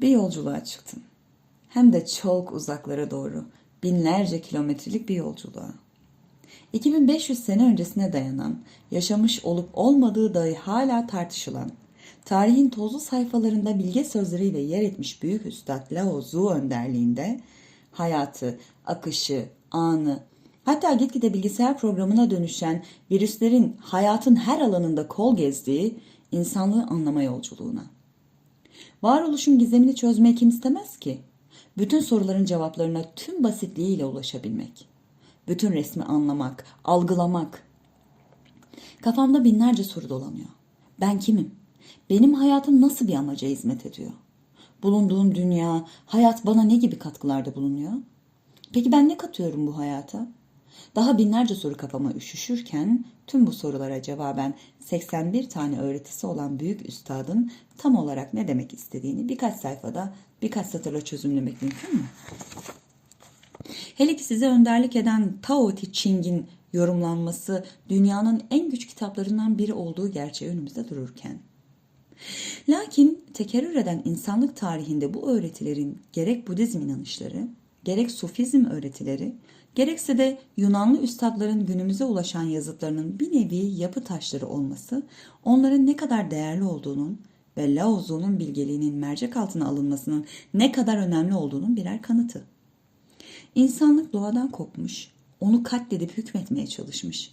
Bir yolculuğa çıktım. Hem de çok uzaklara doğru, binlerce kilometrelik bir yolculuğa. 2500 sene öncesine dayanan, yaşamış olup olmadığı dahi hala tartışılan, tarihin tozlu sayfalarında bilge sözleriyle yer etmiş büyük üstad Lao Tzu önderliğinde hayatı, akışı, anı, hatta gitgide bilgisayar programına dönüşen virüslerin hayatın her alanında kol gezdiği insanlığı anlama yolculuğuna. Varoluşun gizemini çözmeyi kim istemez ki? Bütün soruların cevaplarına tüm basitliğiyle ulaşabilmek. Bütün resmi anlamak, algılamak. Kafamda binlerce soru dolanıyor. Ben kimim? Benim hayatım nasıl bir amaca hizmet ediyor? Bulunduğum dünya, hayat bana ne gibi katkılarda bulunuyor? Peki ben ne katıyorum bu hayata? Daha binlerce soru kafama üşüşürken tüm bu sorulara cevaben 81 tane öğretisi olan büyük üstadın tam olarak ne demek istediğini birkaç sayfada birkaç satırla çözümlemek mümkün mü? Hele ki size önderlik eden Tao Te Ching'in yorumlanması dünyanın en güç kitaplarından biri olduğu gerçeği önümüzde dururken. Lakin tekerrür eden insanlık tarihinde bu öğretilerin gerek Budizm inanışları, gerek Sufizm öğretileri, gerekse de Yunanlı üstadların günümüze ulaşan yazıtlarının bir nevi yapı taşları olması, onların ne kadar değerli olduğunun ve Lao Tzu'nun bilgeliğinin mercek altına alınmasının ne kadar önemli olduğunun birer kanıtı. İnsanlık doğadan kopmuş, onu katledip hükmetmeye çalışmış.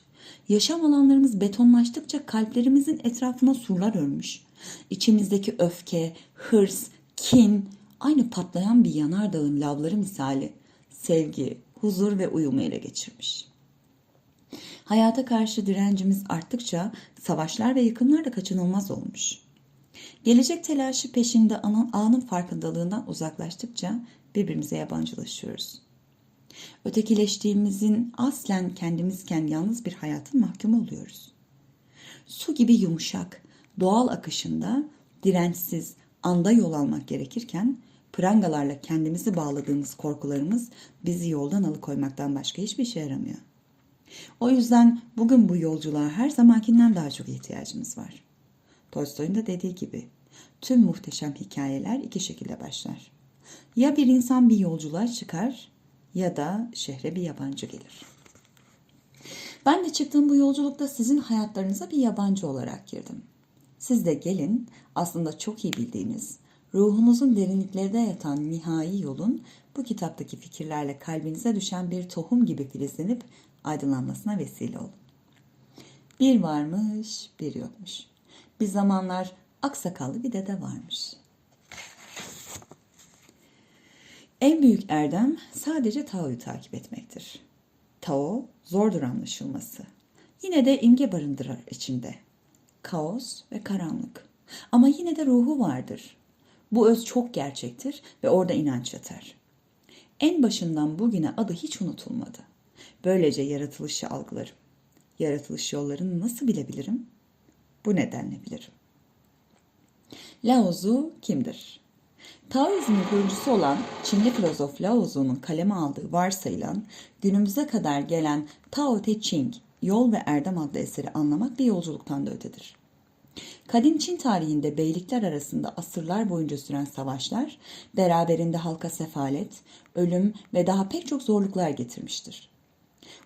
Yaşam alanlarımız betonlaştıkça kalplerimizin etrafına surlar örmüş. İçimizdeki öfke, hırs, kin aynı patlayan bir yanardağın lavları misali sevgi, huzur ve uyumu ele geçirmiş. Hayata karşı direncimiz arttıkça savaşlar ve yıkımlar da kaçınılmaz olmuş. Gelecek telaşı peşinde anın, anın farkındalığından uzaklaştıkça birbirimize yabancılaşıyoruz. Ötekileştiğimizin aslen kendimizken yalnız bir hayatın mahkumu oluyoruz. Su gibi yumuşak, doğal akışında dirençsiz, anda yol almak gerekirken prangalarla kendimizi bağladığımız korkularımız bizi yoldan alıkoymaktan başka hiçbir işe yaramıyor. O yüzden bugün bu yolculuğa her zamankinden daha çok ihtiyacımız var. Tolstoy'un da dediği gibi tüm muhteşem hikayeler iki şekilde başlar. Ya bir insan bir yolculuğa çıkar ya da şehre bir yabancı gelir. Ben de çıktığım bu yolculukta sizin hayatlarınıza bir yabancı olarak girdim. Siz de gelin aslında çok iyi bildiğiniz, ruhunuzun derinliklerinde yatan nihai yolun bu kitaptaki fikirlerle kalbinize düşen bir tohum gibi filizlenip aydınlanmasına vesile olun. Bir varmış, bir yokmuş. Bir zamanlar aksakallı bir dede varmış. En büyük erdem sadece Tao'yu takip etmektir. Tao zordur anlaşılması. Yine de imge barındırır içinde. Kaos ve karanlık. Ama yine de ruhu vardır. Bu öz çok gerçektir ve orada inanç yatar. En başından bugüne adı hiç unutulmadı. Böylece yaratılışı algılarım. Yaratılış yollarını nasıl bilebilirim? Bu nedenle bilirim. Lao Tzu kimdir? Taoizmin kurucusu olan Çinli filozof Lao Tzu'nun kaleme aldığı varsayılan günümüze kadar gelen Tao Te Ching, Yol ve Erdem adlı eseri anlamak bir yolculuktan da ötedir. Kadim Çin tarihinde beylikler arasında asırlar boyunca süren savaşlar beraberinde halka sefalet, ölüm ve daha pek çok zorluklar getirmiştir.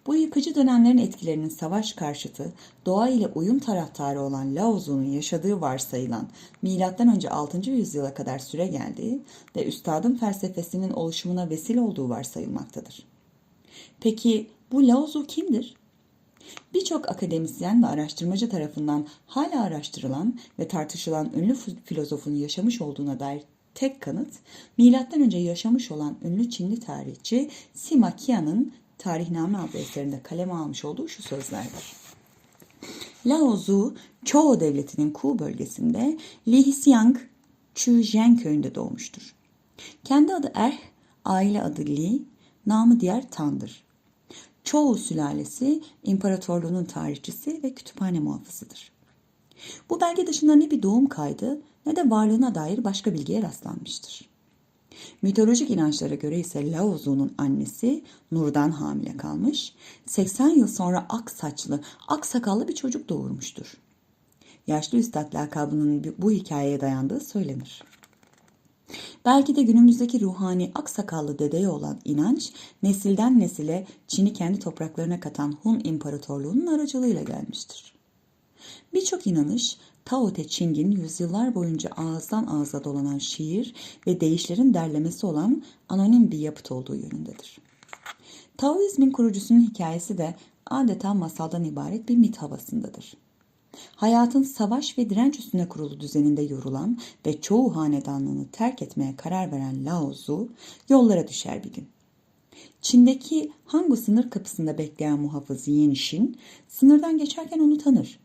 Bu yıkıcı dönemlerin etkilerinin savaş karşıtı, doğa ile uyum taraftarı olan Lao Tzu'nun yaşadığı varsayılan M.Ö. 6. yüzyıla kadar süre geldiği ve üstadın felsefesinin oluşumuna vesile olduğu varsayılmaktadır. Peki bu Lao Tzu kimdir? Birçok akademisyen ve araştırmacı tarafından hala araştırılan ve tartışılan ünlü filozofun yaşamış olduğuna dair tek kanıt, M.Ö. yaşamış olan ünlü Çinli tarihçi Sima Qian'ın Tarihname adlı eserinde kaleme almış olduğu şu sözlerdir. Lao Tzu, Çoğu devletinin Ku bölgesinde Lihisyang, Chuzhen köyünde doğmuştur. Kendi adı Er, aile adı Li, namı diğer Tan'dır. Çoğu sülalesi imparatorluğunun tarihçisi ve kütüphane muhafızıdır. Bu belge dışında ne bir doğum kaydı ne de varlığına dair başka bilgiye rastlanmıştır. Mitolojik inançlara göre ise Lao Tzu'nun annesi Nur'dan hamile kalmış, 80 yıl sonra ak saçlı, ak sakallı bir çocuk doğurmuştur. Yaşlı Üstad lakabının bu hikayeye dayandığı söylenir. Belki de günümüzdeki ruhani aksakallı dedeye olan inanç nesilden nesile Çin'i kendi topraklarına katan Hun İmparatorluğu'nun aracılığıyla gelmiştir. Birçok inanış Tao Te Ching'in yüzyıllar boyunca ağızdan ağıza dolanan şiir ve deyişlerin derlemesi olan anonim bir yapıt olduğu yönündedir. Taoizmin kurucusunun hikayesi de adeta masaldan ibaret bir mit havasındadır. Hayatın savaş ve direnç üstüne kurulu düzeninde yorulan ve çoğu hanedanlığını terk etmeye karar veren Lao Tzu yollara düşer bir gün. Çin'deki Hangu sınır kapısında bekleyen muhafız Yin Shin sınırdan geçerken onu tanır.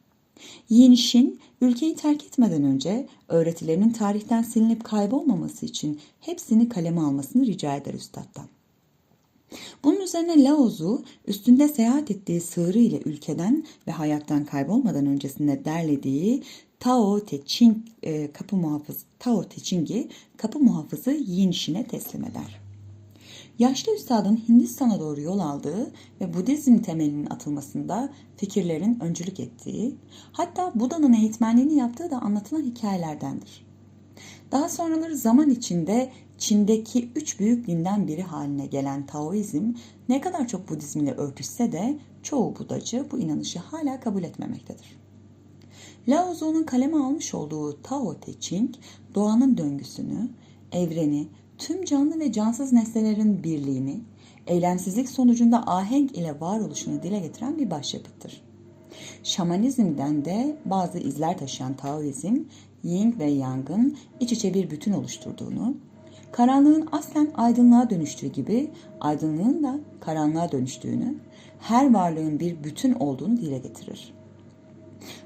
Yin Shin ülkeyi terk etmeden önce öğretilerinin tarihten silinip kaybolmaması için hepsini kaleme almasını rica eder üstaddan. Bunun üzerine Lao Tzu üstünde seyahat ettiği sığırı ile ülkeden ve hayattan kaybolmadan öncesinde derlediği Tao Te Ching e, kapı muhafız Tao Te Ching'i kapı muhafızı Yin Shin'e teslim eder. Yaşlı üstadın Hindistan'a doğru yol aldığı ve Budizm temelinin atılmasında fikirlerin öncülük ettiği, hatta Buda'nın eğitmenliğini yaptığı da anlatılan hikayelerdendir. Daha sonraları zaman içinde Çin'deki üç büyük dinden biri haline gelen Taoizm ne kadar çok Budizm ile örtüşse de çoğu Budacı bu inanışı hala kabul etmemektedir. Lao Tzu'nun kaleme almış olduğu Tao Te Ching, doğanın döngüsünü, evreni, tüm canlı ve cansız nesnelerin birliğini, eylemsizlik sonucunda ahenk ile varoluşunu dile getiren bir başyapıttır. Şamanizmden de bazı izler taşıyan Taoizm, Yin ve Yang'ın iç içe bir bütün oluşturduğunu, karanlığın aslen aydınlığa dönüştüğü gibi aydınlığın da karanlığa dönüştüğünü, her varlığın bir bütün olduğunu dile getirir.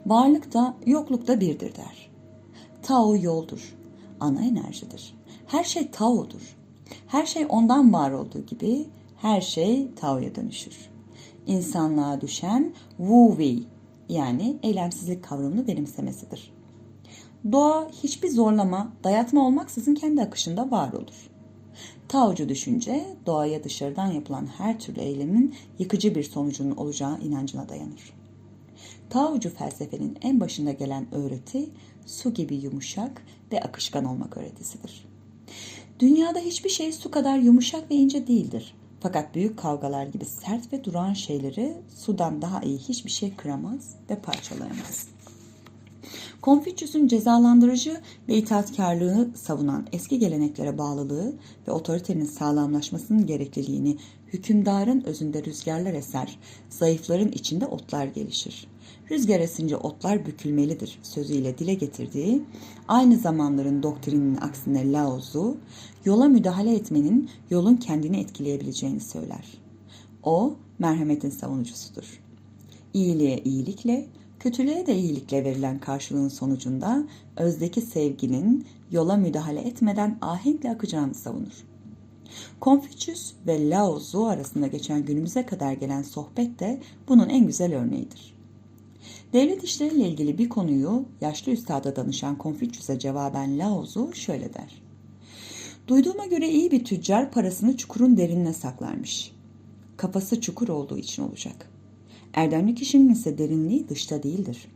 Varlık da yokluk da birdir der. Tao yoldur, ana enerjidir. Her şey Tao'dur. Her şey ondan var olduğu gibi her şey Tao'ya dönüşür. İnsanlığa düşen Wu Wei yani eylemsizlik kavramını benimsemesidir. Doğa hiçbir zorlama, dayatma olmaksızın kendi akışında var olur. Taocu düşünce doğaya dışarıdan yapılan her türlü eylemin yıkıcı bir sonucunun olacağı inancına dayanır. Taocu felsefenin en başında gelen öğreti su gibi yumuşak ve akışkan olmak öğretisidir. Dünyada hiçbir şey su kadar yumuşak ve ince değildir. Fakat büyük kavgalar gibi sert ve duran şeyleri sudan daha iyi hiçbir şey kıramaz ve parçalayamaz. Konfüçyüs'ün cezalandırıcı ve itaatkarlığı savunan eski geleneklere bağlılığı ve otoritenin sağlamlaşmasının gerekliliğini hükümdarın özünde rüzgarlar eser, zayıfların içinde otlar gelişir. Rüzgar esince otlar bükülmelidir sözüyle dile getirdiği, aynı zamanların doktrininin aksine Lao Tzu, yola müdahale etmenin yolun kendini etkileyebileceğini söyler. O, merhametin savunucusudur. İyiliğe iyilikle, kötülüğe de iyilikle verilen karşılığın sonucunda özdeki sevginin yola müdahale etmeden ahenkle akacağını savunur. Konfüçyüs ve Lao Tzu arasında geçen günümüze kadar gelen sohbet de bunun en güzel örneğidir. Devlet işleriyle ilgili bir konuyu yaşlı üstada danışan Konfüçyüs'e cevaben Lao Tzu şöyle der. Duyduğuma göre iyi bir tüccar parasını çukurun derinine saklarmış. Kafası çukur olduğu için olacak. Erdemli kişinin ise derinliği dışta değildir.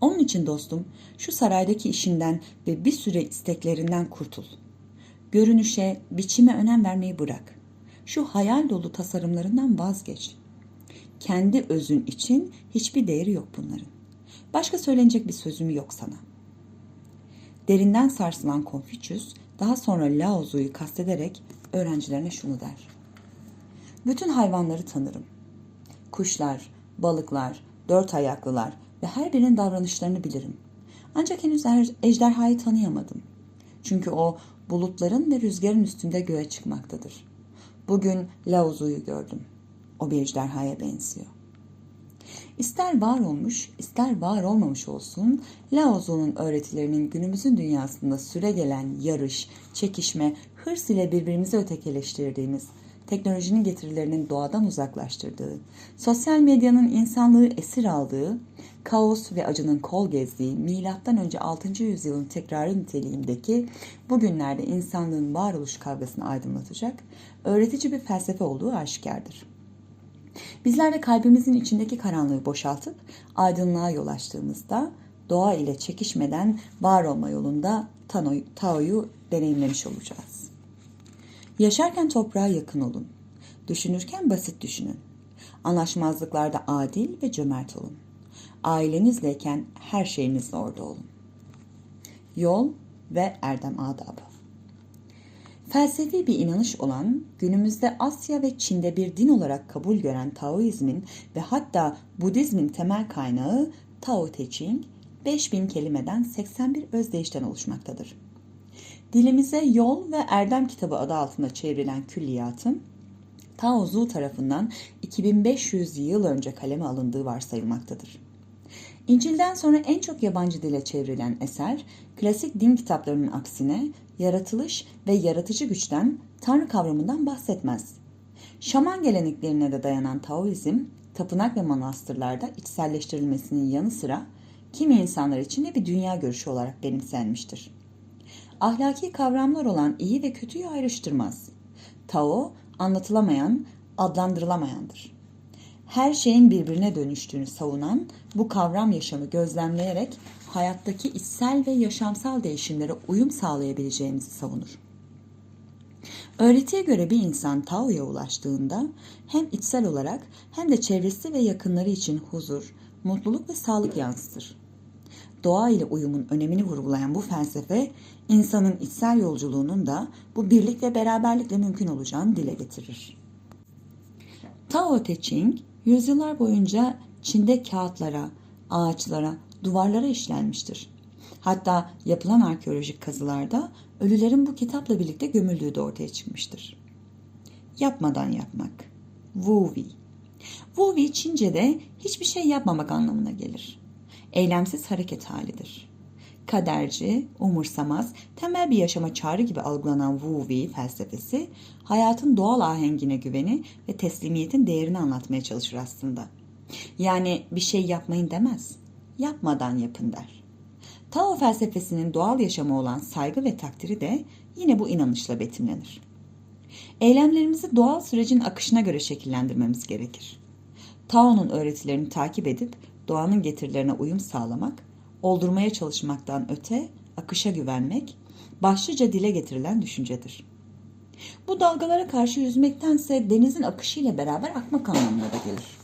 Onun için dostum şu saraydaki işinden ve bir süre isteklerinden kurtul. Görünüşe, biçime önem vermeyi bırak. Şu hayal dolu tasarımlarından vazgeç. Kendi özün için hiçbir değeri yok bunların. Başka söylenecek bir sözüm yok sana. Derinden sarsılan Konfüçyüs daha sonra Lao Tzu'yu kastederek öğrencilerine şunu der. Bütün hayvanları tanırım. Kuşlar, balıklar, dört ayaklılar ve her birinin davranışlarını bilirim. Ancak henüz er- ejderhayı tanıyamadım. Çünkü o bulutların ve rüzgarın üstünde göğe çıkmaktadır. Bugün Lao Tzu'yu gördüm. O bir ejderhaya benziyor. İster var olmuş, ister var olmamış olsun, Lao Tzu'nun öğretilerinin günümüzün dünyasında süre gelen yarış, çekişme, hırs ile birbirimizi ötekileştirdiğimiz, teknolojinin getirilerinin doğadan uzaklaştırdığı, sosyal medyanın insanlığı esir aldığı, kaos ve acının kol gezdiği milattan önce 6. yüzyılın tekrarı niteliğindeki bugünlerde insanlığın varoluş kavgasını aydınlatacak öğretici bir felsefe olduğu aşikardır. Bizler de kalbimizin içindeki karanlığı boşaltıp aydınlığa yol açtığımızda doğa ile çekişmeden var olma yolunda Tao'yu deneyimlemiş olacağız. Yaşarken toprağa yakın olun. Düşünürken basit düşünün. Anlaşmazlıklarda adil ve cömert olun. Ailenizleyken her şeyinizle orada olun. Yol ve erdem adabı. Felsefi bir inanış olan, günümüzde Asya ve Çin'de bir din olarak kabul gören Taoizmin ve hatta Budizmin temel kaynağı Tao Te Ching, 5000 kelimeden 81 özdeyişten oluşmaktadır. Dilimize Yol ve Erdem kitabı adı altında çevrilen külliyatın, Tao Zu tarafından 2500 yıl önce kaleme alındığı varsayılmaktadır. İncil'den sonra en çok yabancı dile çevrilen eser, klasik din kitaplarının aksine yaratılış ve yaratıcı güçten, tanrı kavramından bahsetmez. Şaman geleneklerine de dayanan Taoizm, tapınak ve manastırlarda içselleştirilmesinin yanı sıra kimi insanlar için de bir dünya görüşü olarak benimsenmiştir. Ahlaki kavramlar olan iyi ve kötüyü ayrıştırmaz. Tao, anlatılamayan, adlandırılamayandır her şeyin birbirine dönüştüğünü savunan bu kavram yaşamı gözlemleyerek hayattaki içsel ve yaşamsal değişimlere uyum sağlayabileceğimizi savunur. Öğretiye göre bir insan Tao'ya ulaştığında hem içsel olarak hem de çevresi ve yakınları için huzur, mutluluk ve sağlık yansıtır. Doğa ile uyumun önemini vurgulayan bu felsefe, insanın içsel yolculuğunun da bu birlik ve beraberlikle mümkün olacağını dile getirir. Tao Te Ching, yüzyıllar boyunca Çin'de kağıtlara, ağaçlara, duvarlara işlenmiştir. Hatta yapılan arkeolojik kazılarda ölülerin bu kitapla birlikte gömüldüğü de ortaya çıkmıştır. Yapmadan yapmak. Wu Wei. Wu Wei Çince'de hiçbir şey yapmamak anlamına gelir. Eylemsiz hareket halidir. Kaderci, umursamaz, temel bir yaşama çağrı gibi algılanan Wu Wei felsefesi, hayatın doğal ahengine güveni ve teslimiyetin değerini anlatmaya çalışır aslında. Yani bir şey yapmayın demez, yapmadan yapın der. Tao felsefesinin doğal yaşama olan saygı ve takdiri de yine bu inanışla betimlenir. Eylemlerimizi doğal sürecin akışına göre şekillendirmemiz gerekir. Tao'nun öğretilerini takip edip doğanın getirilerine uyum sağlamak, oldurmaya çalışmaktan öte akışa güvenmek, başlıca dile getirilen düşüncedir. Bu dalgalara karşı yüzmektense denizin akışıyla beraber akmak anlamına da gelir.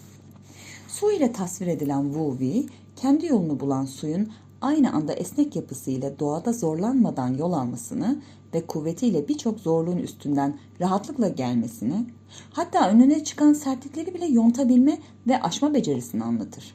Su ile tasvir edilen Wu Wei, kendi yolunu bulan suyun aynı anda esnek yapısıyla doğada zorlanmadan yol almasını ve kuvvetiyle birçok zorluğun üstünden rahatlıkla gelmesini, hatta önüne çıkan sertlikleri bile yontabilme ve aşma becerisini anlatır.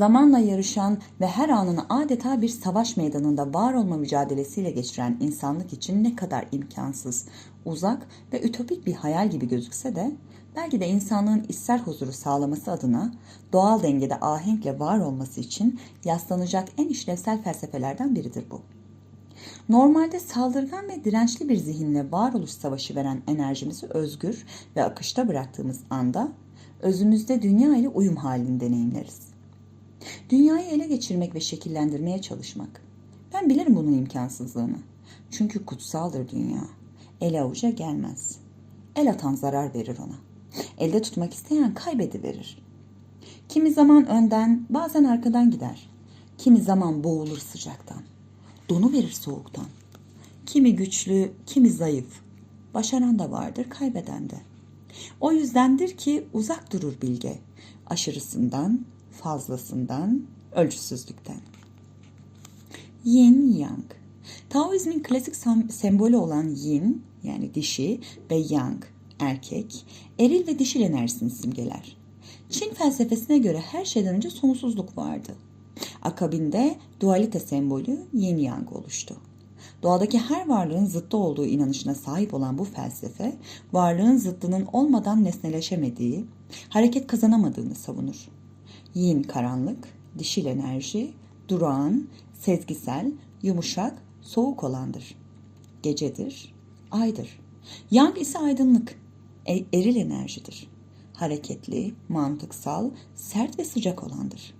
Zamanla yarışan ve her anını adeta bir savaş meydanında var olma mücadelesiyle geçiren insanlık için ne kadar imkansız, uzak ve ütopik bir hayal gibi gözükse de belki de insanlığın içsel huzuru sağlaması adına doğal dengede ahenkle var olması için yaslanacak en işlevsel felsefelerden biridir bu. Normalde saldırgan ve dirençli bir zihinle varoluş savaşı veren enerjimizi özgür ve akışta bıraktığımız anda özümüzde dünya ile uyum halini deneyimleriz. Dünyayı ele geçirmek ve şekillendirmeye çalışmak. Ben bilirim bunun imkansızlığını. Çünkü kutsaldır dünya. El avuca gelmez. El atan zarar verir ona. Elde tutmak isteyen kaybediverir. Kimi zaman önden, bazen arkadan gider. Kimi zaman boğulur sıcaktan. Donu verir soğuktan. Kimi güçlü, kimi zayıf. Başaran da vardır, kaybeden de. O yüzdendir ki uzak durur bilge. Aşırısından, fazlasından, ölçüsüzlükten. Yin Yang. Taoizmin klasik sembolü olan yin yani dişi ve yang erkek, eril ve dişil enerjisini simgeler. Çin felsefesine göre her şeyden önce sonsuzluk vardı. Akabinde dualite sembolü yin yang oluştu. Doğadaki her varlığın zıttı olduğu inanışına sahip olan bu felsefe, varlığın zıttının olmadan nesneleşemediği, hareket kazanamadığını savunur. Yin karanlık, dişil enerji, durağan, sezgisel, yumuşak, soğuk olandır. Gecedir, aydır. Yang ise aydınlık, e, eril enerjidir. Hareketli, mantıksal, sert ve sıcak olandır.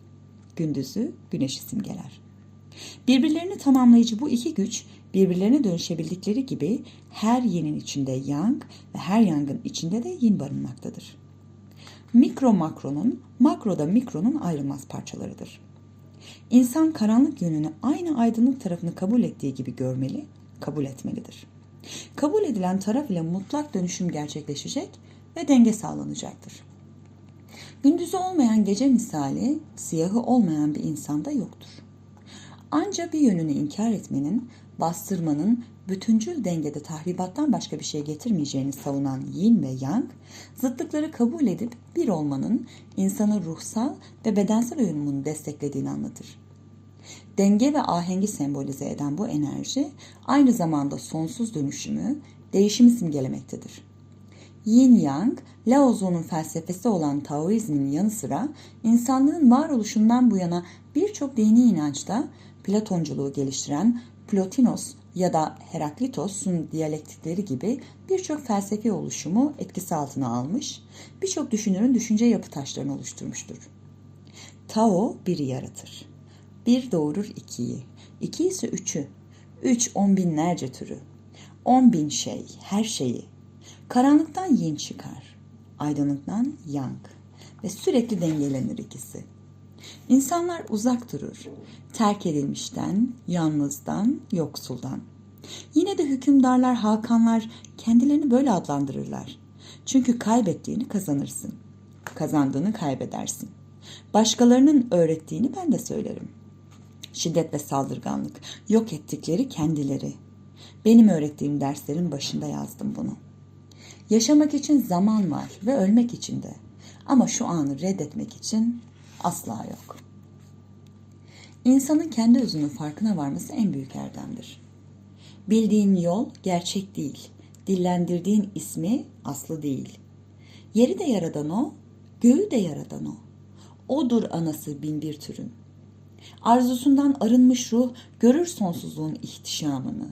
Gündüzü güneşi simgeler. Birbirlerini tamamlayıcı bu iki güç birbirlerine dönüşebildikleri gibi her yenin içinde yang ve her yangın içinde de yin barınmaktadır. Mikro makronun, makroda mikronun ayrılmaz parçalarıdır. İnsan karanlık yönünü aynı aydınlık tarafını kabul ettiği gibi görmeli, kabul etmelidir. Kabul edilen taraf ile mutlak dönüşüm gerçekleşecek ve denge sağlanacaktır. Gündüzü olmayan gece misali, siyahı olmayan bir insanda yoktur. Anca bir yönünü inkar etmenin, bastırmanın bütüncül dengede tahribattan başka bir şey getirmeyeceğini savunan yin ve yang, zıtlıkları kabul edip bir olmanın insanı ruhsal ve bedensel uyumunu desteklediğini anlatır. Denge ve ahengi sembolize eden bu enerji aynı zamanda sonsuz dönüşümü, değişimi simgelemektedir. Yin Yang, Lao Tzu'nun felsefesi olan Taoizmin yanı sıra insanlığın varoluşundan bu yana birçok dini inançta Platonculuğu geliştiren Plotinos ya da Heraklitos'un diyalektikleri gibi birçok felsefi oluşumu etkisi altına almış, birçok düşünürün düşünce yapı taşlarını oluşturmuştur. Tao biri yaratır. Bir doğurur ikiyi, iki ise üçü, üç on binlerce türü, on bin şey, her şeyi. Karanlıktan yin çıkar, aydınlıktan yang ve sürekli dengelenir ikisi. İnsanlar uzak durur. Terk edilmişten, yalnızdan, yoksuldan. Yine de hükümdarlar, hakanlar kendilerini böyle adlandırırlar. Çünkü kaybettiğini kazanırsın. Kazandığını kaybedersin. Başkalarının öğrettiğini ben de söylerim. Şiddet ve saldırganlık, yok ettikleri kendileri. Benim öğrettiğim derslerin başında yazdım bunu. Yaşamak için zaman var ve ölmek için de. Ama şu anı reddetmek için asla yok. İnsanın kendi özünün farkına varması en büyük erdemdir. Bildiğin yol gerçek değil. Dillendirdiğin ismi aslı değil. Yeri de yaradan o, göğü de yaradan o. Odur anası bin bir türün. Arzusundan arınmış ruh görür sonsuzluğun ihtişamını.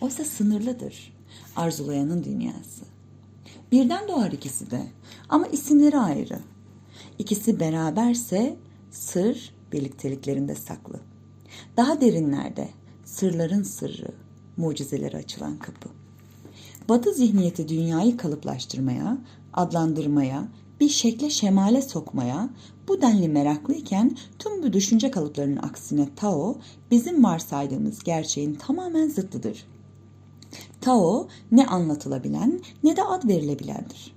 Oysa sınırlıdır arzulayanın dünyası. Birden doğar ikisi de ama isimleri ayrı. İkisi beraberse sır birlikteliklerinde saklı. Daha derinlerde sırların sırrı, mucizelere açılan kapı. Batı zihniyeti dünyayı kalıplaştırmaya, adlandırmaya, bir şekle şemale sokmaya bu denli meraklıyken tüm bu düşünce kalıplarının aksine Tao bizim varsaydığımız gerçeğin tamamen zıttıdır. Tao ne anlatılabilen ne de ad verilebilendir.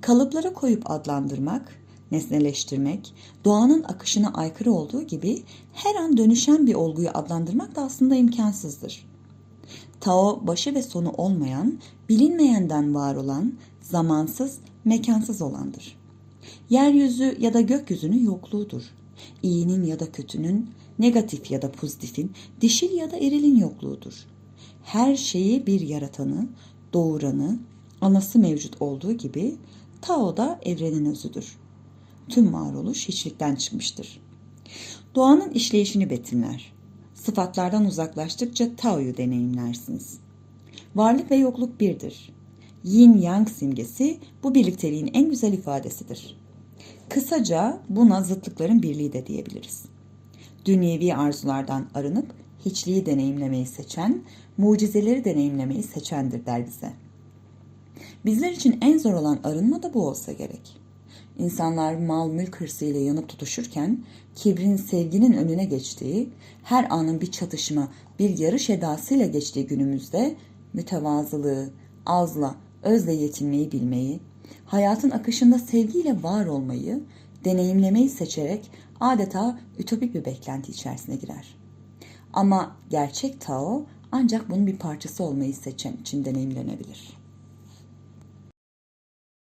Kalıplara koyup adlandırmak, nesneleştirmek, doğanın akışına aykırı olduğu gibi her an dönüşen bir olguyu adlandırmak da aslında imkansızdır. Tao başı ve sonu olmayan, bilinmeyenden var olan, zamansız, mekansız olandır. Yeryüzü ya da gökyüzünün yokluğudur. İyinin ya da kötünün, negatif ya da pozitifin, dişil ya da erilin yokluğudur. Her şeyi bir yaratanı, doğuranı, anası mevcut olduğu gibi Tao da evrenin özüdür. Tüm varoluş hiçlikten çıkmıştır. Doğanın işleyişini betimler. Sıfatlardan uzaklaştıkça Tao'yu deneyimlersiniz. Varlık ve yokluk birdir. Yin Yang simgesi bu birlikteliğin en güzel ifadesidir. Kısaca buna zıtlıkların birliği de diyebiliriz. Dünyevi arzulardan arınıp hiçliği deneyimlemeyi seçen, mucizeleri deneyimlemeyi seçendir der bize. Bizler için en zor olan arınma da bu olsa gerek. İnsanlar mal mülk hırsıyla yanıp tutuşurken kibrin sevginin önüne geçtiği, her anın bir çatışma, bir yarış edasıyla geçtiği günümüzde mütevazılığı, azla, özle yetinmeyi bilmeyi, hayatın akışında sevgiyle var olmayı, deneyimlemeyi seçerek adeta ütopik bir beklenti içerisine girer. Ama gerçek Tao ancak bunun bir parçası olmayı seçen için deneyimlenebilir.''